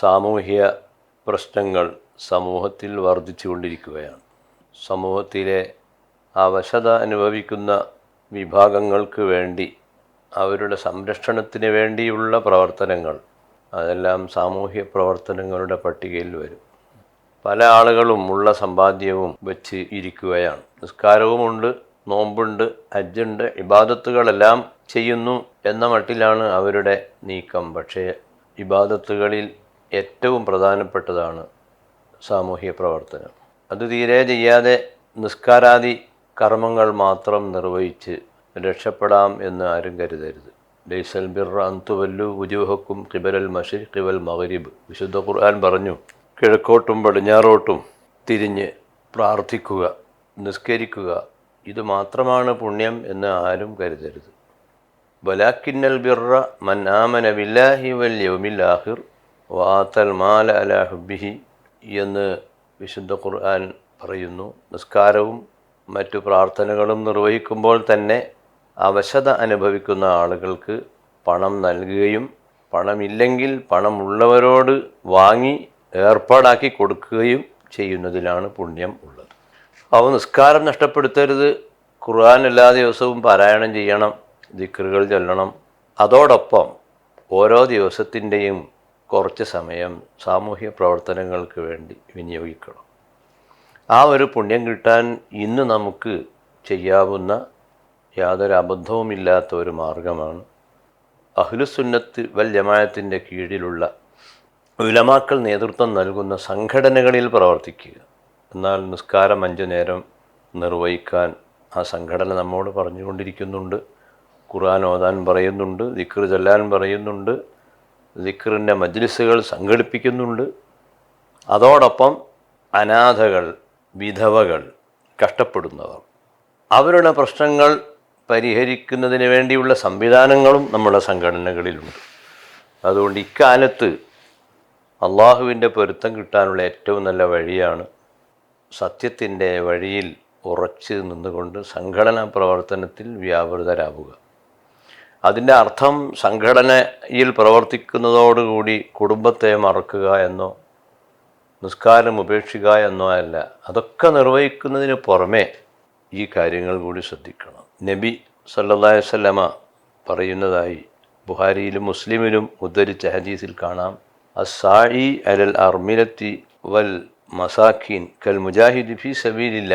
സാമൂഹ്യ പ്രശ്നങ്ങൾ സമൂഹത്തിൽ വർദ്ധിച്ചുകൊണ്ടിരിക്കുകയാണ്. സമൂഹത്തിലെ അവശത അനുഭവിക്കുന്ന വിഭാഗങ്ങൾക്ക് വേണ്ടി അവരുടെ സംരക്ഷണത്തിന് വേണ്ടിയുള്ള പ്രവർത്തനങ്ങൾ അതെല്ലാം സാമൂഹ്യ പ്രവർത്തനങ്ങളുടെ പട്ടികയിൽ വരും. പല ആളുകളും ഉള്ള സമ്പാദ്യവും വെച്ച് ഇരിക്കുകയാണ്. നിസ്കാരവുമുണ്ട് നോമ്പുണ്ട് അജ്ജുണ്ട് ഇബാദത്തുകളെല്ലാം ചെയ്യുന്നു എന്ന മട്ടിലാണ് അവരുടെ നീക്കം. പക്ഷേ ഇബാദത്തുകളിൽ ഏറ്റവും പ്രധാനപ്പെട്ടതാണ് സാമൂഹ്യ പ്രവർത്തനം. അത് തീരെ ചെയ്യാതെ നിസ്കാരാദി കർമ്മങ്ങൾ മാത്രം നിർവഹിച്ച് രക്ഷപ്പെടാം എന്ന് ആരും കരുതരുത്. ലൈസൽ ബിർ അന്തുവല്ലു ഉജൂഹക്കും കിബലൽ മഷിർ കിബൽ മഗരിബ്. വിശുദ്ധ ഖുർആൻ പറഞ്ഞു കിഴക്കോട്ടും പടിഞ്ഞാറോട്ടും തിരിഞ്ഞ് പ്രാർത്ഥിക്കുക നിസ്കരിക്കുക ഇത് മാത്രമാണ് പുണ്യം എന്ന് ആരും കരുതരുത്. ബലാക്കിന്നൽ ബിർറ മൻ ആമന ബില്ലാഹി വൽ യൗമിൽ ആഹിർ വാത്തൽ മാല അല ഹുബിഹി എന്ന് വിശുദ്ധ ഖുർആൻ പറയുന്നു. നിസ്കാരവും മറ്റു പ്രാർത്ഥനകളും നിർവഹിക്കുമ്പോൾ തന്നെ അവശത അനുഭവിക്കുന്ന ആളുകൾക്ക് പണം നൽകുകയും പണമില്ലെങ്കിൽ പണമുള്ളവരോട് വാങ്ങി ഏർപ്പാടാക്കി കൊടുക്കുകയും ചെയ്യുന്നതിലാണ് പുണ്യം ഉള്ളത്. അവ നിസ്കാരം നഷ്ടപ്പെടുത്തരുത്. ഖുർആൻ എല്ലാ ദിവസവും പാരായണം ചെയ്യണം. ദിക്കറുകൾ ചൊല്ലണം. അതോടൊപ്പം ഓരോ ദിവസത്തിന്റെയും കുറച്ച് സമയം സാമൂഹ്യ പ്രവർത്തനങ്ങൾക്ക് വേണ്ടി വിനിയോഗിക്കണം. ആ ഒരു പുണ്യം കിട്ടാൻ ഇന്ന് നമുക്ക് ചെയ്യാവുന്ന യാതൊരു അബദ്ധവുമില്ലാത്ത ഒരു മാർഗമാണ് അഹ്ലുസുന്നത്ത് വൽ ജമായത്തിന്റെ കീഴിലുള്ള ഉലമാക്കൾ നേതൃത്വം നൽകുന്ന സംഘടനകളിൽ പ്രവർത്തിക്കുക. എന്നാൽ നിസ്കാരം അഞ്ചു നേരം നിർവഹിക്കാൻ ആ സംഘടന നമ്മോട് പറഞ്ഞുകൊണ്ടിരിക്കുന്നുണ്ട്. ഖുർആൻ ഓതാൻ പറയുന്നുണ്ട്. ദിക്ർ ചെല്ലാൻ പറയുന്നുണ്ട്. ദിക്റിന്റെ മജ്ലിസുകൾ സംഘടിപ്പിക്കുന്നുണ്ട്. അതോടൊപ്പം അനാഥകൾ വിധവകൾ കഷ്ടപ്പെടുന്നവർ. അവരുടെ പ്രശ്നങ്ങൾ പരിഹരിക്കുന്നതിന് വേണ്ടിയുള്ള സംവിധാനങ്ങളും നമ്മുടെ സംഘടനകളിലുണ്ട്. അതുകൊണ്ട് ഇക്കാലത്ത് അള്ളാഹുവിന്റെ പൊരുത്തം കിട്ടാനുള്ള ഏറ്റവും നല്ല വഴിയാണ് സത്യത്തിന്റെ വഴിയിൽ ഉറച്ച് നിന്നുകൊണ്ട് സംഘടനാ പ്രവർത്തനത്തിൽ വ്യാപൃതരാവുക. അതിന്റെ അർത്ഥം സംഘടനയിൽ പ്രവർത്തിക്കുന്നതോടുകൂടി കുടുംബത്തെ മറക്കുക എന്നോ നിസ്കാരം ഉപേക്ഷിക്കുക എന്നോ അല്ല. അതൊക്കെ നിർവഹിക്കുന്നതിന് പുറമേ ഈ കാര്യങ്ങൾ കൂടി ശ്രദ്ധിക്കണം. നബി സല്ലല്ലാഹു അലൈഹി വസല്ലമ പറയുന്നതായി ബുഹാരിയിലും മുസ്ലിമിലും ഉദ്ധരിച്ച ഹദീസിൽ കാണാം. അസായി അലൽ അർമിലത്തി വൽ മസാഖീൻ കൽ മുജാഹിദ് ഫി സബീലില്ല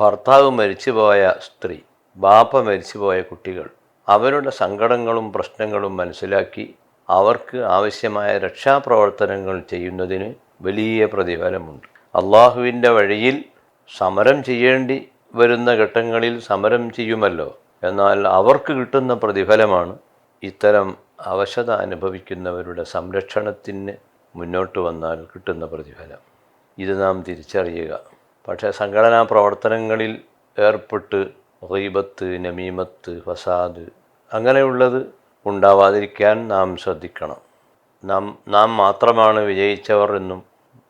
ഭർത്താവ് മരിച്ചുപോയ സ്ത്രീ ബാപ്പ മരിച്ചുപോയ കുട്ടികൾ അവരുടെ സങ്കടങ്ങളും പ്രശ്നങ്ങളും മനസ്സിലാക്കി അവർക്ക് ആവശ്യമായ രക്ഷാപ്രവർത്തനങ്ങൾ ചെയ്യുന്നതിന് വലിയ പ്രതിഫലമുണ്ട്. അള്ളാഹുവിന്റെ വഴിയിൽ സമരം ചെയ്യേണ്ടി വരുന്ന ഘട്ടങ്ങളിൽ സമരം ചെയ്യുമല്ലോ. എന്നാൽ അവർക്ക് കിട്ടുന്ന പ്രതിഫലമാണ് ഇത്തരം അവശത അനുഭവിക്കുന്നവരുടെ സംരക്ഷണത്തിന് മുന്നോട്ട് വന്നാൽ കിട്ടുന്ന പ്രതിഫലം. ഇത് നാം തിരിച്ചറിയുക. പക്ഷേ സംഘടനാ പ്രവർത്തനങ്ങളിൽ ഏർപ്പെട്ട് റീബത്ത് നമീമത്ത് ഫസാദ് അങ്ങനെയുള്ളത് ഉണ്ടാവാതിരിക്കാൻ നാം ശ്രദ്ധിക്കണം. നാം നാം മാത്രമാണ് വിജയിച്ചവർ എന്നും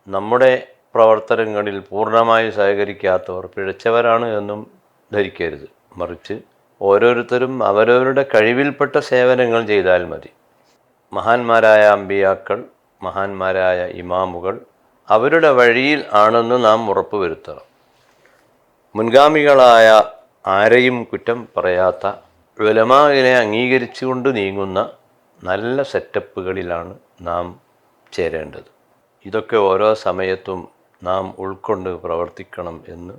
നമ്മുടെ പ്രവർത്തനങ്ങളിൽ പൂർണമായി സഹകരിക്കാത്തവർ പിഴച്ചവരാണ് എന്നും ധരിക്കരുത്. മറിച്ച് ഓരോരുത്തരും അവരവരുടെ കഴിവിൽപ്പെട്ട സേവനങ്ങൾ ചെയ്താൽ മതി. മഹാന്മാരായ അമ്പിയാക്കൾ മഹാന്മാരായ ഇമാമുകൾ അവരുടെ വഴിയിൽ ആണെന്ന് നാം ഉറപ്പുവരുത്തണം. മുൻഗാമികളായ ആരെയും കുറ്റം പറയാത്ത ഉലമാവിനെ അംഗീകരിച്ചുകൊണ്ട് നീങ്ങുന്ന നല്ല സെറ്റപ്പുകളിലാണ് നാം ചേരേണ്ടത്. ഇതൊക്കെ ഓരോ സമയത്തും നാം ഉൾക്കൊണ്ട് പ്രവർത്തിക്കണം എന്ന്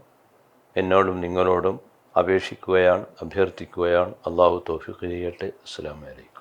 എന്നോടും നിങ്ങളോടും അപേക്ഷിക്കുകയാണ് അഭ്യർത്ഥിക്കുകയാണ്. അള്ളാഹു തോഫിക്ക് ചെയ്യട്ടെ. അസ്സാം വലൈക്കും